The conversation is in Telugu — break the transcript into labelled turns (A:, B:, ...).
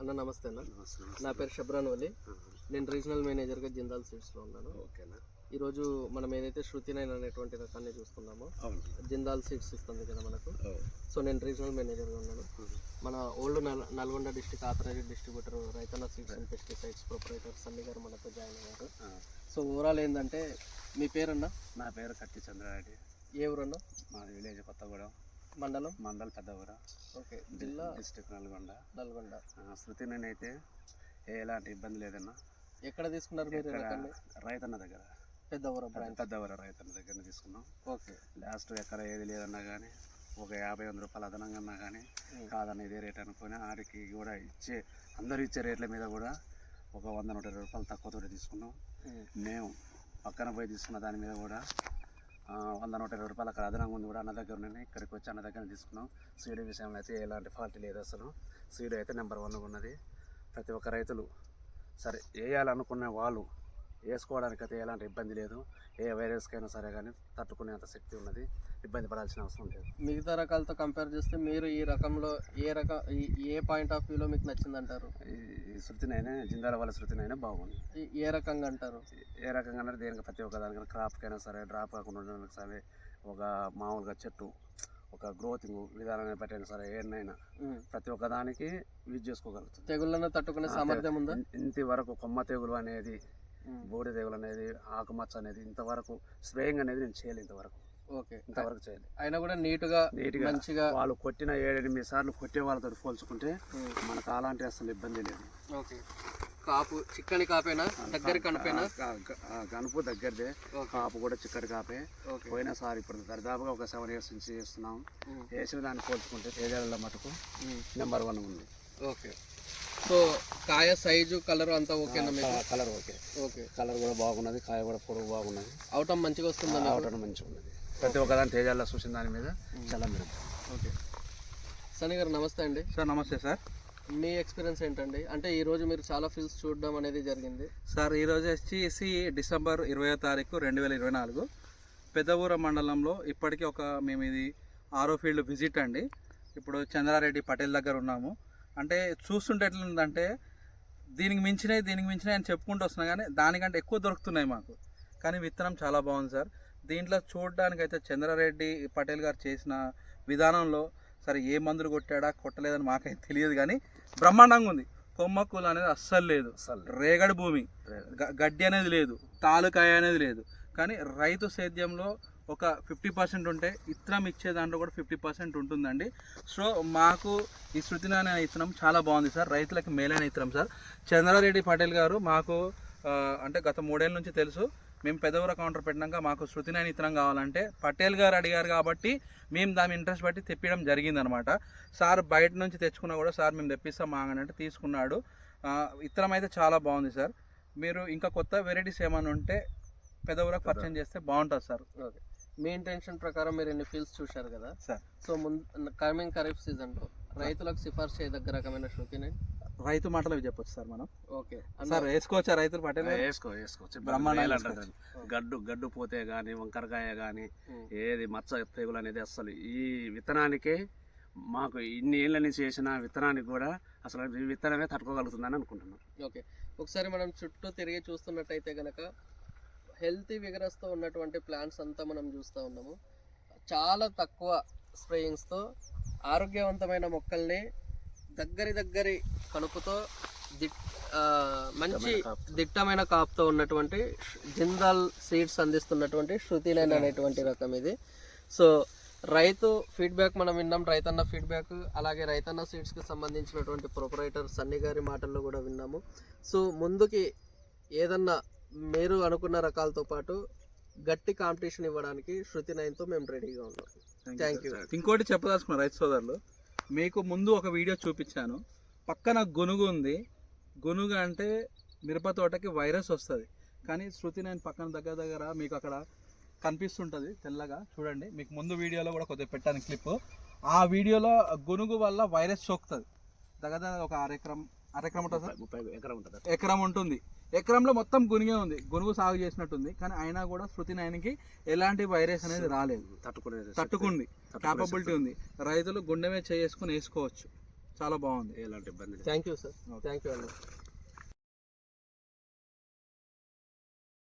A: అన్న నమస్తే అన్న. నా పేరు షబ్రాన్ వలి. నేను రీజనల్ మేనేజర్గా జిందాల్ సీడ్స్లో ఉన్నాను.
B: ఓకేనా?
A: ఈరోజు మనం ఏదైతే శృతి నైన్ అనేటువంటి రకాన్ని చూస్తున్నామో
B: అవును.
A: జిందాల్ సీడ్స్ ఇస్తుంది కదా మనకు. సో నేను రీజనల్ మేనేజర్గా ఉన్నాను. మన old null Nalgonda district authorised distributor Raitanna seeds and pesticides proprietor Sunny garu మనతో జాయిన్ అయ్యారు. సో ఓవరాల్ ఏంటంటే మీ పేరన్న?
B: నా పేరు కట్టి చంద్రారెడ్డి
A: ఏ ఊరన్న?
B: మాది విలేజ్ కొత్తగూడెం.
A: మండలం?
B: మండల్ పెద్దగూడ
A: ఓకే జిల్లా?
B: డిస్ట్రిక్ట్ నల్గొండ.
A: నల్గొండ.
B: శృతి నేనైతే ఎలాంటి ఇబ్బంది లేదన్నా.
A: ఎక్కడ తీసుకున్నారు మీరు
B: రైతన్న దగ్గర.
A: పెద్ద ఊర బ్రాంచ్.
B: పెద్దగూడ రైతన్న దగ్గర తీసుకున్నాం.
A: ఓకే.
B: లాస్ట్ ఎక్కడ ఏది లేదన్నా కానీ ఒక యాభై వంద రూపాయలు అదనంగా అన్నా కానీ. కాదన్న ఇదే రేట్ అనుకొని ఆడికి కూడా ఇచ్చే అందరూ ఇచ్చే రేట్ల మీద కూడా ఒక వంద నూట ఇరవై రూపాయలు తక్కువతో తీసుకున్నాం. మేము పక్కన పోయి తీసుకున్న దాని మీద కూడా వంద నూట ఇరవై రూపాయలు అక్కడ అదనంగా ఉంది కూడా. అన్న దగ్గర ఉన్నాయి ఇక్కడికి వచ్చి అన్న దగ్గర తీసుకున్నాం. సీడ్ విషయంలో అయితే ఎలాంటి ఫాల్ట్ లేదు అసలు. సీడ్ అయితే నెంబర్ వన్ ఉన్నది. ప్రతి ఒక్క రైతులు సరే వేయాలనుకునే వాళ్ళు వేసుకోవడానికి అయితే ఎలాంటి ఇబ్బంది లేదు. ఏ వైరస్కైనా సరే కానీ తట్టుకునేంత శక్తి ఉన్నది. ఇబ్బంది పడాల్సిన అవసరం లేదు.
A: మిగతా రకాలతో కంపేర్ చేస్తే మీరు ఈ రకంలో ఏ రకం ఏ పాయింట్ ఆఫ్ వ్యూలో మీకు నచ్చిందంటారు?
B: ఈ- ఈ శృతినైనా జిందాల వాళ్ళ శృతినైనా బాగుంది.
A: ఈ- ఏ రకంగా అంటారు?
B: ఏ రకంగా అంటే దేనికి ప్రతి ఒక్క దానికైనా క్రాప్కైనా సరే డ్రాప్ కాకుండా ఉండడానికి సరే ఒక మామూలుగా చెట్టు ఒక గ్రోతింగ్ విధానాన్ని బట్టైనా సరే ఏనైనా
A: ఉమ్.
B: ప్రతి ఒక్క దానికి యూజ్ చేసుకోగలుగుతుంది.
A: తెగుళ్ళను తట్టుకునే సామర్థ్యం ఉందా?
B: ఇంతవరకు కొమ్మ తెగులు అనేది. బూడి తెగులు అనేది ఆకుమచ్చ అనేది ఇంతవరకు స్ప్రేయింగ్ అనేది నేను చేయలేదు ఇంతవరకు.
A: ఓకే.
B: ఇంతవరకు చేయలేదు
A: అయినా కూడా నీట్గా
B: నీట్గా
A: మంచిగా
B: వాళ్ళు కొట్టిన ఏడెనిమిది సార్లు కొట్టే వాళ్ళతో పోల్చుకుంటే. మనకు అలాంటి అసలు ఇబ్బంది లేదు.
A: ఓకే. కాపు చిక్కని కాపేనా? దగ్గర కనిపేనా?
B: గనుపు దగ్గరదే. కాపు కూడా చిక్కటి కాపే.
A: ఓకే.
B: పోయినా సార్ ఇప్పుడు దరిదాపుగా ఒక సెవెన్ ఇయర్స్ నుంచి చేస్తున్నాం. వేసిన దాన్ని పోల్చుకుంటే తేజాలలో మటుకు. నెంబర్ వన్ ఉంది.
A: ఓకే. సో కాయ సైజు కలర్ అంతా ఓకేనా మీకు?
B: Colour okay.
A: ఓకే.
B: కలర్ కూడా బాగున్నది కాయ కూడా పొడవు బాగున్నది.
A: అవుటం మంచిగా వస్తుందా మీకు?
B: అవటం మంచిగా ఉన్నది ప్రతి ఒక్క దాని తేజాల్లో చూసిన దాని మీద చాలా మెరుగు
A: ఓకే. సని గారు నమస్తే అండి.
C: సార్ నమస్తే సార్.
A: మీ ఎక్స్పీరియన్స్ ఏంటండి? అంటే ఈ రోజు మీరు చాలా ఫీల్డ్స్ చూడడం అనేది జరిగింది.
C: సార్ ఈరోజు వచ్చేసి డిసెంబర్ ఇరవై తారీఖు రెండు వేల ఇరవై నాలుగు. పెద్దవూర మండలంలో ఇప్పటికీ ఒక మేము ఇది ఆరో ఫీల్డ్ విజిట్ అండి. ఇప్పుడు చంద్రారెడ్డి పటేల్ దగ్గర ఉన్నాము. అంటే చూస్తుంటే ఎట్లుందంటే దీనికి మించినవి దీనికి మించినవి అని చెప్పుకుంటూ వస్తున్నా కానీ దానికంటే ఎక్కువ దొరుకుతున్నాయి మాకు. కానీ విత్తనం చాలా బాగుంది సార్. దీంట్లో చూడడానికి అయితే చంద్రారెడ్డి పటేల్ గారు చేసిన విధానంలో సరే ఏ మందులు కొట్టాడా కొట్టలేదని మాకైతే తెలియదు కానీ బ్రహ్మాండంగా ఉంది. కొమ్మక్కులు అనేది అస్సలు లేదు.
B: అసలు
C: రేగడి భూమి. గడ్డి అనేది లేదు. తాలుకాయ అనేది లేదు. కానీ రైతు సేద్యంలో ఒక ఫిఫ్టీ పర్సెంట్ ఉంటే ఇత్తనం ఇచ్చే దాంట్లో కూడా ఫిఫ్టీ పర్సెంట్ ఉంటుందండి. సో మాకు ఈ శృతిన అనే ఇత్తనం చాలా బాగుంది సార్. రైతులకు మేలైన ఇత్తనం సార్. చంద్రారెడ్డి పటేల్ గారు మాకు అంటే గత మూడేళ్ళ నుంచి తెలుసు మేము పెదవర కౌంటర్ పెట్టినాక మాకు శృతిన ఇత్తనం కావాలంటే పటేల్ గారు అడిగారు కాబట్టి మేము దాని ఇంట్రెస్ట్ బట్టి తెప్పించడం జరిగిందనమాట. సార్ బయట నుంచి తెచ్చుకున్నా కూడా సార్ మేము తెప్పిస్తాం ఆగనంటే తీసుకున్నాడు. ఇతనం ఇత్తనం అయితే చాలా బాగుంది సార్. మీరు ఇంకా కొత్త వెరైటీస్ ఏమైనా ఉంటే పెదవులకు పరిచయం చేస్తే బాగుంటుంది సార్.
A: ఓకే. మీ ఇంటెన్షన్ ప్రకారం మీరు ఎన్ని ఫీల్డ్స్ చూశారు కదా
C: సార్
A: సో ముందు కమింగ్ ఖరీఫ్ సీజన్లో రైతులకు సిఫార్సు చేయదగ్గ రకమైన శృతిని
C: రైతు మాటలు చెప్పొచ్చు సార్ మనం
A: ఓకే
C: సార్ వేసుకోవచ్చా రైతులు గారు?
B: వేసుకో వేసుకోవచ్చు
C: వేసుకోవచ్చు.
B: అంటారు. గడ్డు గడ్డు పోతే కానీ వంకరకాయ కానీ. ఏది మచ్చ తెగులు అనేది అసలు ఈ విత్తనానికే మాకు ఇన్ని ఏళ్ళ నుంచి చేసిన విత్తనానికి కూడా అసలు ఈ విత్తనమే తట్టుకోగలుగుతుందని అనుకుంటున్నాం
A: ఓకే ఒకసారి మనం చుట్టూ తిరిగి చూస్తున్నట్టయితే గనక హెల్తీ విగరస్తో ఉన్నటువంటి ప్లాంట్స్ అంతా మనం చూస్తూ ఉన్నాము. చాలా తక్కువ స్ప్రేయింగ్స్తో ఆరోగ్యవంతమైన మొక్కల్ని దగ్గరి దగ్గరి ఆ, మంచి దిట్టమైన కాపుతో. ఉన్నటువంటి జిందాల్ సీడ్స్ అందిస్తున్నటువంటి శృతి నైన్ అనేటువంటి రకం ఇది. సో రైతు ఫీడ్బ్యాక్ మనం విన్నాం రైతన్న ఫీడ్బ్యాక్ అలాగే రైతన్న సీడ్స్కి సంబంధించినటువంటి ప్రొపరేటర్ సన్ని గారి మాటల్లో కూడా విన్నాము. సో ముందుకి ఏదన్నా మీరు అనుకున్న రకాలతో పాటు గట్టి కాంపిటీషన్ ఇవ్వడానికి శృతి నైన్తో మేము రెడీగా ఉన్నాం. థ్యాంక్ యూ
C: ఇంకోటి చెప్పదలుచుకున్న రైతు సోదరులు మీకు ముందు ఒక వీడియో చూపించాను. పక్కన గొనుగు ఉంది. గొనుగు అంటే మిరప తోటకి వైరస్ వస్తుంది. కానీ శృతి నేను పక్కన దగ్గర దగ్గర మీకు అక్కడ కనిపిస్తుంటుంది తెల్లగా. చూడండి మీకు ముందు వీడియోలో కూడా కొద్దిగా పెట్టాను క్లిప్ ఆ వీడియోలో గొనుగు వల్ల వైరస్ సోకుతుంది. దగ్గర దగ్గర ఒక అరెకరం అరెకరం ఉంటుంది సార్
B: ముప్పై ఎకరం ఉంటుంది?
C: ఎకరం ఉంటుంది. ఎకరంలో మొత్తం గునిగే ఉంది. గునుగు సాగు చేసినట్టుంది. కానీ అయినా కూడా శృతి నయనికి ఎలాంటి వైరస్ అనేది రాలేదు.
B: తట్టుకునే
C: తట్టుకుంది. క్యాపబిలిటీ ఉంది. రైతులు గుండెమే చేసుకుని వేసుకోవచ్చు. చాలా బాగుంది.
B: ఎలాంటి ఇబ్బంది లేదు.
A: Thank you sir thank you అండి